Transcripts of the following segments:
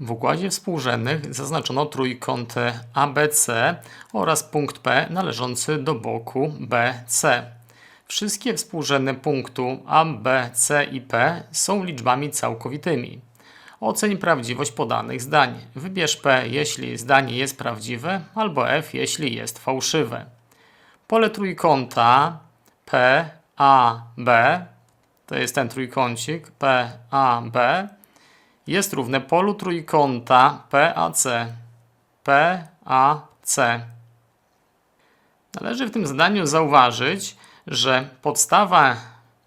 W układzie współrzędnych zaznaczono trójkąt ABC oraz punkt P należący do boku BC. Wszystkie współrzędne punktu A, B, C i P są liczbami całkowitymi. Oceń prawdziwość podanych zdań. Wybierz P, jeśli zdanie jest prawdziwe, albo F, jeśli jest fałszywe. Pole trójkąta PAB, to jest ten trójkącik PAB, jest równe polu trójkąta PAC. PAC. Należy w tym zadaniu zauważyć, że podstawa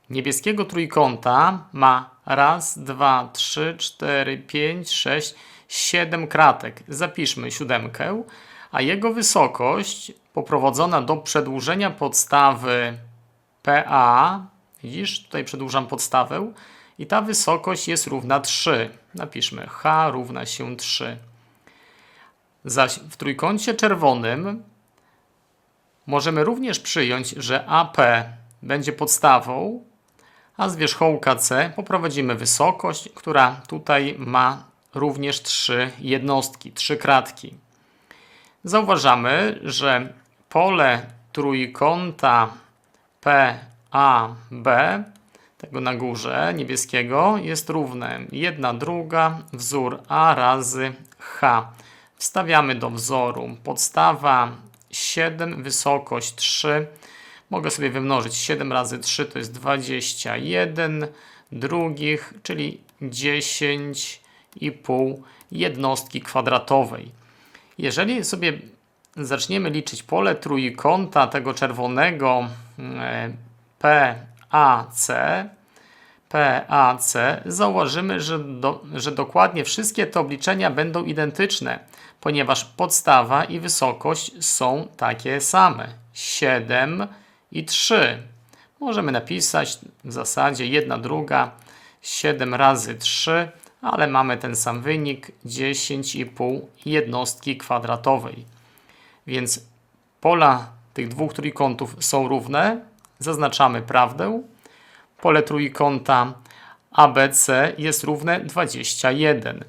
niebieskiego trójkąta ma raz, dwa, trzy, cztery, pięć, sześć, siedem kratek. Zapiszmy siódemkę, a jego wysokość poprowadzona do przedłużenia podstawy PA, widzisz, tutaj przedłużam podstawę, i ta wysokość jest równa 3. Napiszmy H równa się 3. Zaś w trójkącie czerwonym możemy również przyjąć, że AP będzie podstawą, a z wierzchołka C poprowadzimy wysokość, która tutaj ma również trzy jednostki, trzy kratki. Zauważamy, że pole trójkąta PAB, tego na górze niebieskiego, jest równe 1 druga wzór A razy H. Wstawiamy do wzoru podstawa 7, wysokość 3. Mogę sobie wymnożyć 7 razy 3 to jest 21 drugich, czyli 10,5 jednostki kwadratowej. Jeżeli sobie zaczniemy liczyć pole trójkąta tego czerwonego e, PAC, PAC, zauważymy, że, do, że dokładnie wszystkie te obliczenia będą identyczne, ponieważ podstawa i wysokość są takie same 7 i 3. Możemy napisać w zasadzie 1 druga 7 razy 3, ale mamy ten sam wynik 10,5 jednostki kwadratowej. Więc pola tych dwóch trójkątów są równe, zaznaczamy prawdę. Pole trójkąta ABC jest równe 21.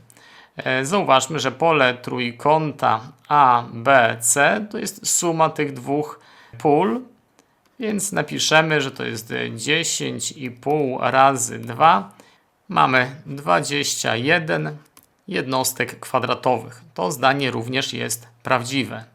E, Zauważmy, że pole trójkąta ABC to jest suma tych dwóch pól, więc napiszemy, że to jest 10,5 razy 2. Mamy 21 jednostek kwadratowych. To zdanie również jest prawdziwe.